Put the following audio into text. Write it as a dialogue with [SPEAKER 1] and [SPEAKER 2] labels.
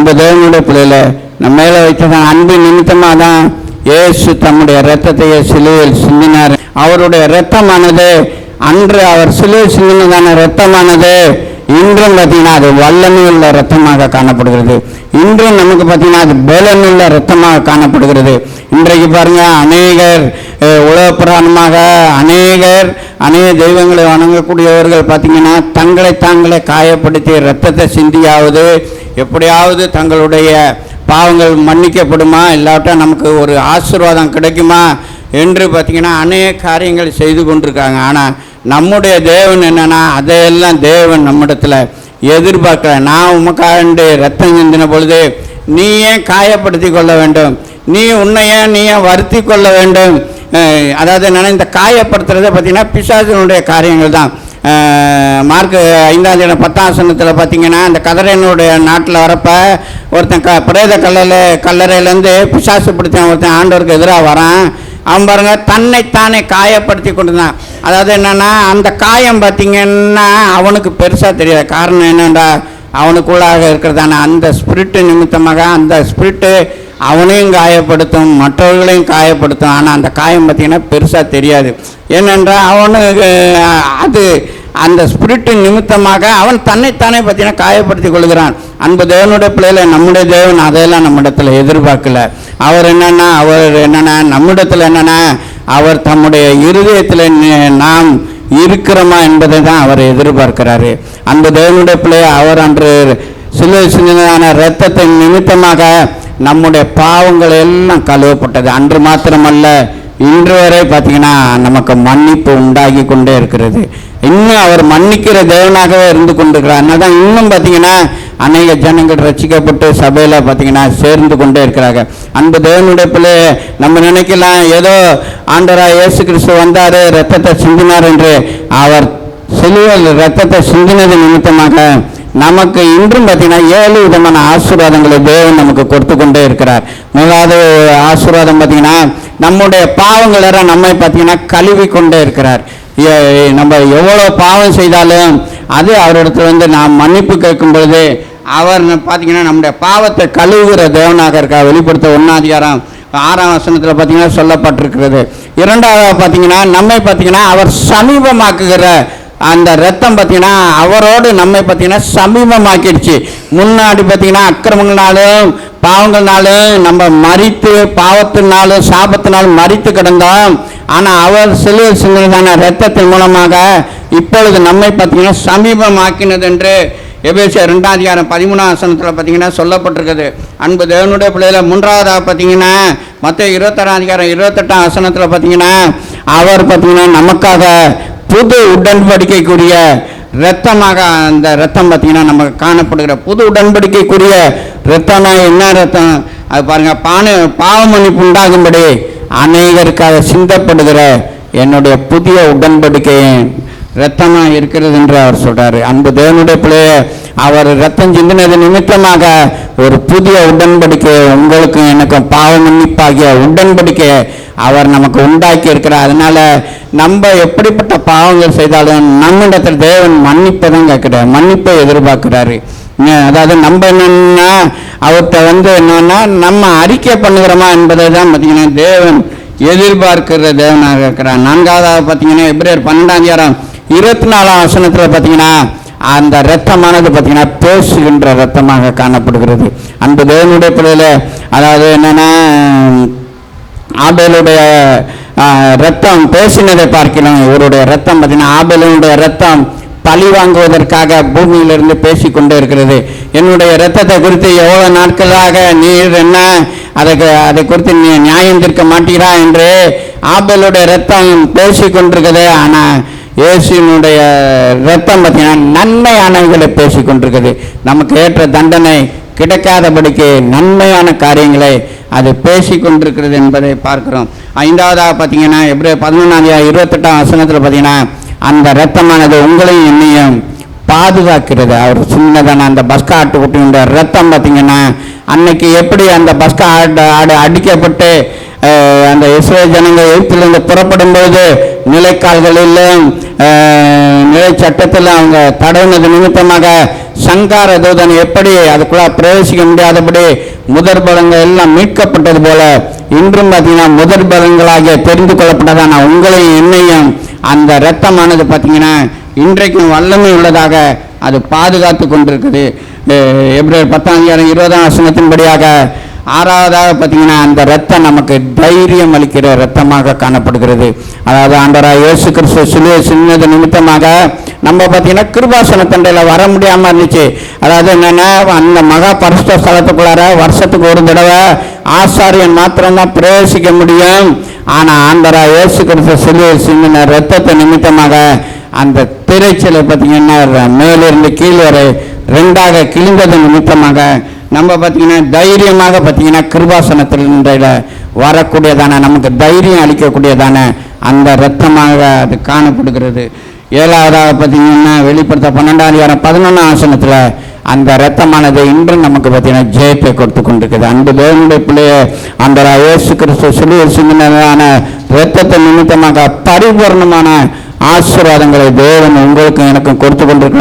[SPEAKER 1] அன்பு தேவனுடைய பிள்ளையில நம்ம மேல வைத்ததான் அன்பு நிமித்தமாக தான் இயேசு தம்முடைய இரத்தத்தையே சிலுவையில் சிந்தினார். அவருடைய இரத்தமானது அன்று அவர் சிலுவை சிந்தினதான இரத்தமானது இன்றும் பார்த்தீங்கன்னா அது வல்லமையுள்ள ரத்தமாக காணப்படுகிறது. இன்றும் நமக்கு பார்த்தீங்கன்னா அது பலனுள்ள ரத்தமாக காணப்படுகிறது. இன்றைக்கு பாருங்க அநேகர் உலக புராணமாக அநேகர் அநேக தெய்வங்களை வணங்கக்கூடியவர்கள் பார்த்தீங்கன்னா தங்களை தாங்களே காயப்படுத்தி ரத்தத்தை சிந்தியாவது எப்படியாவது தங்களுடைய பாவங்கள் மன்னிக்கப்படுமா? இல்லாட்டா நமக்கு ஒரு ஆசீர்வாதம் கிடைக்குமா? என்று பார்த்தீங்கன்னா அநேக காரியங்கள் செய்து கொண்டிருக்காங்க. ஆனால் நம்முடைய தேவன் என்னன்னா அதையெல்லாம் தேவன் நம்மிடத்தில் எதிர்பார்க்கல. நான் உமக்காண்டு ரத்தம் சிந்தின பொழுது நீ ஏன் காயப்படுத்தி கொள்ள வேண்டும்? நீ உன்னையே நீ ஏன் வருத்தி கொள்ள வேண்டும்? அதாவது என்னென்னா இந்த காயப்படுத்துறதை பார்த்தீங்கன்னா பிசாசினுடைய காரியங்கள் தான். மார்க் ஐந்தாம் தேதி பத்தாம் சனத்தில் பார்த்தீங்கன்னா அந்த கதரனுடைய நாட்டில் வரப்போ ஒருத்தன் க பிரேத கல்லல கல்லறையிலேருந்து பிசாசு பிடிச்சவன் ஒருத்தன் ஆண்டவருக்கு எதிராக வரான். அவன் பாருங்க தன்னைத்தானே காயப்படுத்தி கொண்டிருந்தான். அதாவது என்னென்னா அந்த காயம் பார்த்தீங்கன்னா அவனுக்கு பெருசாக தெரியாது காரணம் என்னென்றா அவனுக்குள்ளாக இருக்கிறதான அந்த ஸ்பிரிட்டு நிமித்தமாக அந்த ஸ்பிரிட்டு அவனையும் காயப்படுத்தும் மற்றவர்களையும் காயப்படுத்தும். ஆனால் அந்த காயம் பார்த்தீங்கன்னா பெருசாக தெரியாது. ஏனென்றால் அவனுக்கு அது அந்த ஸ்பிரிட்டு நிமித்தமாக அவன் தன்னைத்தானே பார்த்தீங்கன்னா காயப்படுத்தி கொள்கிறான். அன்பு தேவனுடைய பிள்ளையில நம்முடைய தேவன் அதையெல்லாம் நம்மிடத்தில் எதிர்பார்க்கல. அவர் என்னன்னா அவர் என்னன்னா நம்மிடத்தில் என்னன்னா அவர் தம்முடைய இருதயத்தில் நாம் இருக்கிறோமா என்பதை தான் அவர் எதிர்பார்க்கிறாரு. அந்த தேவனுடைய பிள்ளைய அவர் அன்று சில சின்னதான இரத்தத்தின் நிமித்தமாக நம்முடைய பாவங்கள் எல்லாம் கழுவப்பட்டது. அன்று மாத்திரமல்ல இன்று வரை பார்த்தீங்கன்னா நமக்கு மன்னிப்பு உண்டாகி கொண்டே இருக்கிறது. இன்னும் அவர் மன்னிக்கிற தேவனாகவே இருந்து கொண்டிருக்கிறார். அதனால தான் இன்னும் பார்த்தீங்கன்னா அநேக ஜனங்கள் ரட்சிக்கப்பட்டு சபையில் பார்த்தீங்கன்னா சேர்ந்து கொண்டே இருக்கிறாங்க அன்பு தேவனுடைய பிள்ளை நம்ம நினைக்கலாம் ஏதோ ஆண்டரா இயேசு கிறிஸ்து வந்தார் ரத்தத்தை சிந்தினார் என்று. அவர் சிலுவல் ரத்தத்தை சிந்தினது நிமித்தமாக நமக்கு இன்றும் பார்த்தீங்கன்னா ஏழு விதமான ஆசீர்வாதங்களை தேவன் நமக்கு கொடுத்து கொண்டே இருக்கிறார். முதலாவது ஆசீர்வாதம் பார்த்தீங்கன்னா நம்முடைய பாவங்கள் எல்லாம் நம்மை பார்த்தீங்கன்னா கழுவி கொண்டே இருக்கிறார். நம்ம எவ்வளோ பாவம் செய்தாலும் அது அவரிடத்துல வந்து நாம் மன்னிப்பு கேட்கும் பொழுது அவர் பார்த்தீங்கன்னா நம்முடைய பாவத்தை கழுவுகிற தேவனாக இருக்கார். வெளிப்படுத்த ஒன்னாதிகாரம் ஆறாம் வசனத்தில் பார்த்தீங்கன்னா சொல்லப்பட்டிருக்கிறது. இரண்டாவது பார்த்தீங்கன்னா நம்மை பார்த்தீங்கன்னா அவர் சமீபமாக்குகிற அந்த ரத்தம் பார்த்தீங்கன்னா அவரோடு நம்மை பார்த்தீங்கன்னா சமீபமாக்கிடுச்சு. முன்னாடி பார்த்தீங்கன்னா அக்கிரமங்களாலும் பாவங்கள்னாலும் நம்ம மறித்து பாவத்தினாலும் சாபத்தினாலும் மறித்து கிடந்தோம். ஆனால் அவர் சிலுவை சிந்ததான ரத்தத்தின் மூலமாக இப்பொழுது நம்மை பார்த்தீங்கன்னா சமீபமாக்கினது என்று எபேசிய ரெண்டாம் அதிகாரம் பதிமூணாம் வசனத்தில் பார்த்தீங்கன்னா சொல்லப்பட்டிருக்குது. அன்பு தேவனுடைய பிள்ளையில் மூன்றாவதாக பார்த்தீங்கன்னா மற்ற இருபத்தாறாம் அதிகாரம் இருபத்தெட்டாம் வசனத்தில் பார்த்தீங்கன்னா அவர் பார்த்தீங்கன்னா நமக்காக புது உடன்படிக்கைக்குரிய இரத்தமாக அந்த ரத்தம் பார்த்தீங்கன்னா நமக்கு காணப்படுகிற புது உடன்படிக்கைக்குரிய ரத்தம்னா என்ன ரத்தம் அது பாருங்கள் பான பாவ மன்னிப்பு உண்டாகும்படி அநேகருக்காக சிந்தப்படுகிற என்னுடைய புதிய உடன்படிக்கையின் ரத்தமாக இருக்கிறது என்று அவர் சொல்கிறார் அன்பு தேவனுடைய பிள்ளைய அவர் ரத்தம் சிந்தினது நிமித்தமாக ஒரு புதிய உடன்படிக்கை உங்களுக்கும் எனக்கும் பாவ மன்னிப்பாகிய உடன்படிக்கையை அவர் நமக்கு உண்டாக்கி இருக்கிறார். அதனால நம்ம எப்படிப்பட்ட பாவங்கள் செய்தாலும் நம்மிடத்தில் தேவன் மன்னிப்பை தான் கேட்கிறார். மன்னிப்பை எதிர்பார்க்கிறாரு. அதாவது நம்ம என்னன்னா அவர்கிட்ட வந்து என்னன்னா நம்ம அறிக்கை பண்ணுகிறோமா என்பதை தான் பார்த்தீங்கன்னா தேவன் எதிர்பார்க்கிற தேவனாக இருக்கிறார். நான்காவதாக பார்த்தீங்கன்னா எப்படி பன்னெண்டாம் அதிகாரம் இருபத்தி நாலாம் வசனத்தில் பார்த்தீங்கன்னா அந்த இரத்தமானது பார்த்தீங்கன்னா பேசுகின்ற இரத்தமாக காணப்படுகிறது. அந்த தேவனுடைய பிள்ளையில் அதாவது என்னென்னா ஆபேலுடைய ரத்தம் பேசினதை பார்க்கிறோம். இவருடைய ரத்தம் பார்த்தீங்கன்னா ஆபேலுடைய ரத்தம் பழி வாங்குவதற்காக பூமியிலிருந்து பேசிக் கொண்டே இருக்கிறது. என்னுடைய ரத்தத்தை குறித்து எவ்வளோ நாட்களாக நீர் என்ன அதுக்கு அதை குறித்து நீ நியாயம் தீர்க்க மாட்டீரா என்று ஆபேலுடைய ரத்தம் பேசிக் கொண்டிருக்குது ஆனால் இயேசுவினுடைய ரத்தம் பார்த்தீங்கன்னா நன்மையானவர்களை பேசி கொண்டிருக்குது நமக்கு ஏற்ற தண்டனை கிடைக்காதபடிக்கு நன்மையான காரியங்களை அது பேசி கொண்டிருக்கிறது என்பதை பார்க்கிறோம். ஐந்தாவதாக பார்த்தீங்கன்னா எப்படி பதினொன்றாம் இருபத்தெட்டாம் வசனத்தில் பார்த்தீங்கன்னா அந்த ரத்தமானது உங்களையும் என்னையும் பாதுகாக்கிறது. அவர் சின்னதான அந்த பஸ்கா ஆட்டுக்குட்டியுடைய ரத்தம் பார்த்தீங்கன்னா அன்னைக்கு எப்படி அந்த பஸ்கா ஆடு ஆடு அடிக்கப்பட்டு அந்த இஸ்ரேல் ஜனங்கள் எகிப்திலிருந்து புறப்படும் போது நிலைக்கால்களிலும் நிலை சட்டத்தில் அவங்க தடவினது நிமித்தமாக சங்கார தூதன் எப்படி அதுக்குள்ள பிரவேசிக்க முடியாதபடி முதற் பலங்கள் எல்லாம் மீட்கப்பட்டது போல இன்றும் பார்த்தீங்கன்னா முதற் பலங்களாகிய தெரிந்து கொள்ளப்பட்டதான உங்களையும் என்னையும் அந்த இரத்தமானது பார்த்தீங்கன்னா இன்றைக்கும் வல்லமை உள்ளதாக அது பாதுகாத்து கொண்டிருக்குது. எப்படி பத்தாம் அதிகாரம் இருபதாம் வசனத்தின்படியாக ஆறாவதாக பார்த்தீங்கன்னா அந்த ரத்தம் நமக்கு தைரியம் அளிக்கிற ரத்தமாக காணப்படுகிறது. அதாவது ஆண்டவராக இயேசு கிறிஸ்து சிலுவை சின்னது நிமித்தமாக நம்ம பார்த்தீங்கன்னா கிருபாசன தண்டையில் வர முடியாமல் இருந்துச்சு. அதாவது என்னென்னா அந்த மகா பரிசுத்த ஸ்தலத்துக்குள்ளார வருஷத்துக்கு ஒரு தடவை ஆசாரியன் மாத்திரம்தான் பிரவேசிக்க முடியும். ஆனால் ஆண்டரா இயேசு கிறிஸ்து சிலுவை சின்ன ரத்தத்தை நிமித்தமாக அந்த திரைச்சலை பார்த்தீங்கன்னா மேலிருந்து கீழே வரை ரெண்டாக கிழிந்தது நிமித்தமாக நம்ம பார்த்தீங்கன்னா தைரியமாக பார்த்தீங்கன்னா கிருபாசனத்தில் வரக்கூடியதான நமக்கு தைரியம் அளிக்கக்கூடியதான அந்த இரத்தமாக அது காணப்படுகிறது. ஏழாவதாக பார்த்தீங்கன்னா வெளிப்படுத்த பன்னெண்டாம் அதிகாரம் பதினொன்றாம் ஆசனத்தில் அந்த இரத்தமானது இன்றும் நமக்கு பார்த்தீங்கன்னா ஜெயத்தை கொடுத்து கொண்டிருக்குது அன்பு தேவனுடைய பிள்ளைய அந்த இயேசு கிறிஸ்து சிலுவையில் சிந்தினதான இரத்தத்தை நிமித்தமாக பரிபூர்ணமான ஆசீர்வாதங்களை தேவன் உங்களுக்கும் எனக்கும் கொடுத்து கொண்டிருக்கிறார்.